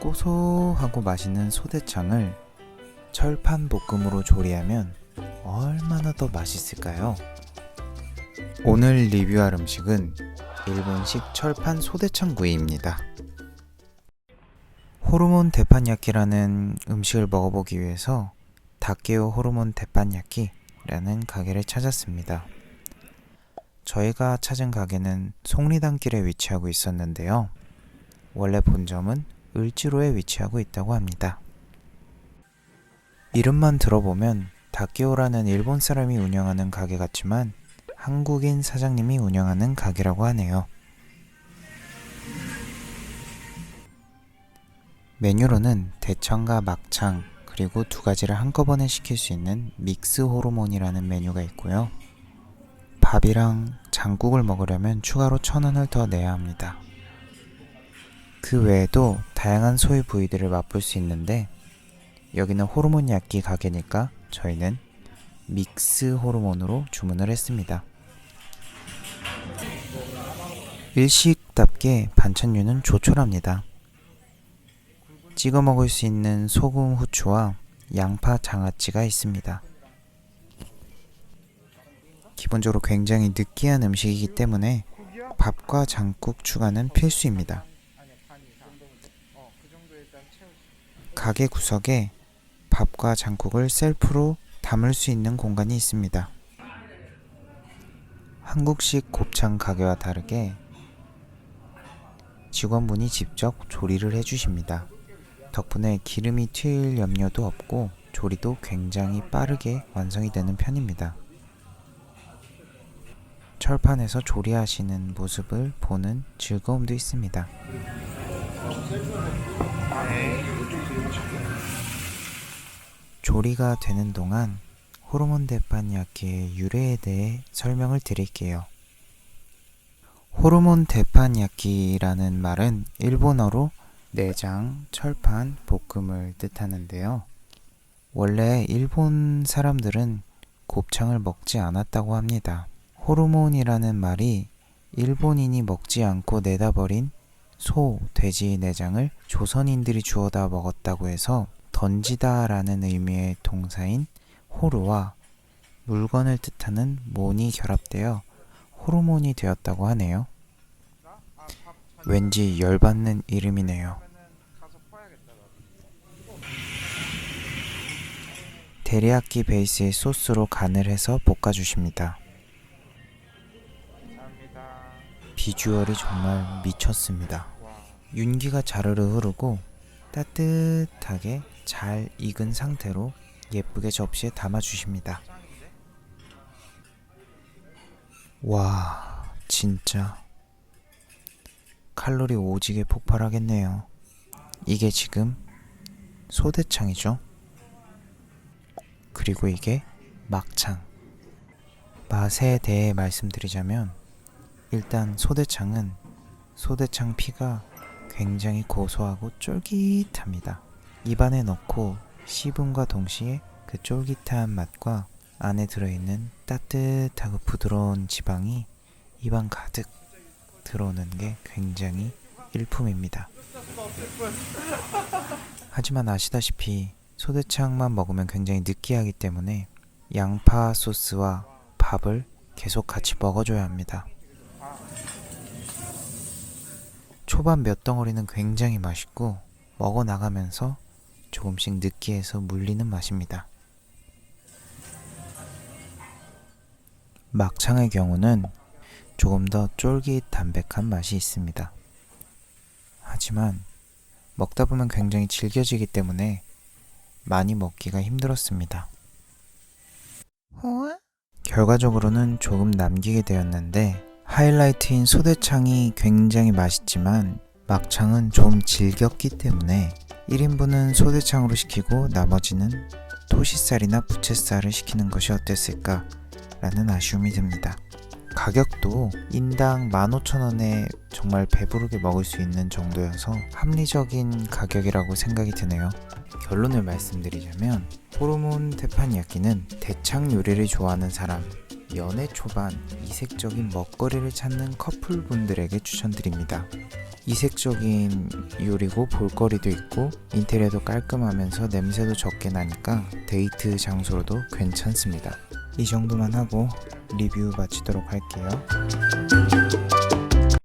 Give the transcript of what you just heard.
고소하고 맛있는 소대창을 철판 볶음으로 조리하면 얼마나 더 맛있을까요? 오늘 리뷰할 음식은 일본식 철판 소대창 구이입니다. 호르몬 대판야끼라는 음식을 먹어보기 위해서 다케오 호르몬 대판야끼라는 가게를 찾았습니다. 저희가 찾은 가게는 속리단길에 위치하고 있었는데요. 원래 본점은 을지로에 위치하고 있다고 합니다. 이름만 들어보면 다케오라는 일본 사람이 운영하는 가게 같지만 한국인 사장님이 운영하는 가게라고 하네요. 메뉴로는 대창과 막창 그리고 두 가지를 한꺼번에 시킬 수 있는 믹스 호르몬이라는 메뉴가 있고요. 밥이랑 장국을 먹으려면 추가로 천 원을 더 내야 합니다. 그 외에도 다양한 소의 부위들을 맛볼 수 있는데 여기는 호르몬 약기 가게니까 저희는 믹스 호르몬으로 주문을 했습니다. 일식답게 반찬류는 조촐합니다. 찍어 먹을 수 있는 소금 후추와 양파 장아찌가 있습니다. 기본적으로 굉장히 느끼한 음식이기 때문에 밥과 장국 추가는 필수입니다. 가게 구석에 밥과 장국을 셀프로 담을 수 있는 공간이 있습니다. 한국식 곱창 가게와 다르게 직원분이 직접 조리를 해주십니다. 덕분에 기름이 튈 염려도 없고 조리도 굉장히 빠르게 완성이 되는 편입니다. 철판에서 조리하시는 모습을 보는 즐거움도 있습니다. 조리가 되는 동안 호르몬 데판야키의 유래에 대해 설명을 드릴게요. 호르몬 데판야키라는 말은 일본어로 내장, 철판, 볶음을 뜻하는데요. 원래 일본 사람들은 곱창을 먹지 않았다고 합니다. 호르몬이라는 말이 일본인이 먹지 않고 내다 버린 소, 돼지 내장을 조선인들이 주워다 먹었다고 해서 던지다 라는 의미의 동사인 호르와 물건을 뜻하는 몬이 결합되어 호르몬이 되었다고 하네요. 왠지 열받는 이름이네요. 데리야끼 베이스의 소스로 간을 해서 볶아주십니다. 비주얼이 정말 미쳤습니다. 윤기가 자르르 흐르고 따뜻하게 잘 익은 상태로 예쁘게 접시에 담아주십니다. 와, 진짜 칼로리 오지게 폭발하겠네요. 이게 지금 소대창이죠? 그리고 이게 막창. 맛에 대해 말씀드리자면 일단 소대창은 소대창 피가 굉장히 고소하고 쫄깃합니다. 입안에 넣고 씹음과 동시에 그 쫄깃한 맛과 안에 들어있는 따뜻하고 부드러운 지방이 입안 가득 들어오는 게 굉장히 일품입니다. 하지만 아시다시피 소대창만 먹으면 굉장히 느끼하기 때문에 양파 소스와 밥을 계속 같이 먹어줘야 합니다. 초반 몇 덩어리는 굉장히 맛있고 먹어 나가면서 조금씩 느끼해서 물리는 맛입니다. 막창의 경우는 조금 더 쫄깃 담백한 맛이 있습니다. 하지만 먹다 보면 굉장히 질겨지기 때문에 많이 먹기가 힘들었습니다. 결과적으로는 조금 남기게 되었는데 하이라이트인 소대창이 굉장히 맛있지만 막창은 좀 질겼기 때문에 1인분은 소대창으로 시키고 나머지는 토시살이나 부채살을 시키는 것이 어땠을까 라는 아쉬움이 듭니다. 가격도 인당 15,000원에 정말 배부르게 먹을 수 있는 정도여서 합리적인 가격이라고 생각이 드네요. 결론을 말씀드리자면 호르몬 테파니야키는 대창 요리를 좋아하는 사람 연애 초반 이색적인 먹거리를 찾는 커플분들에게 추천드립니다. 이색적인 요리고 볼거리도 있고 인테리어도 깔끔하면서 냄새도 적게 나니까 데이트 장소로도 괜찮습니다. 이 정도만 하고 리뷰 마치도록 할게요.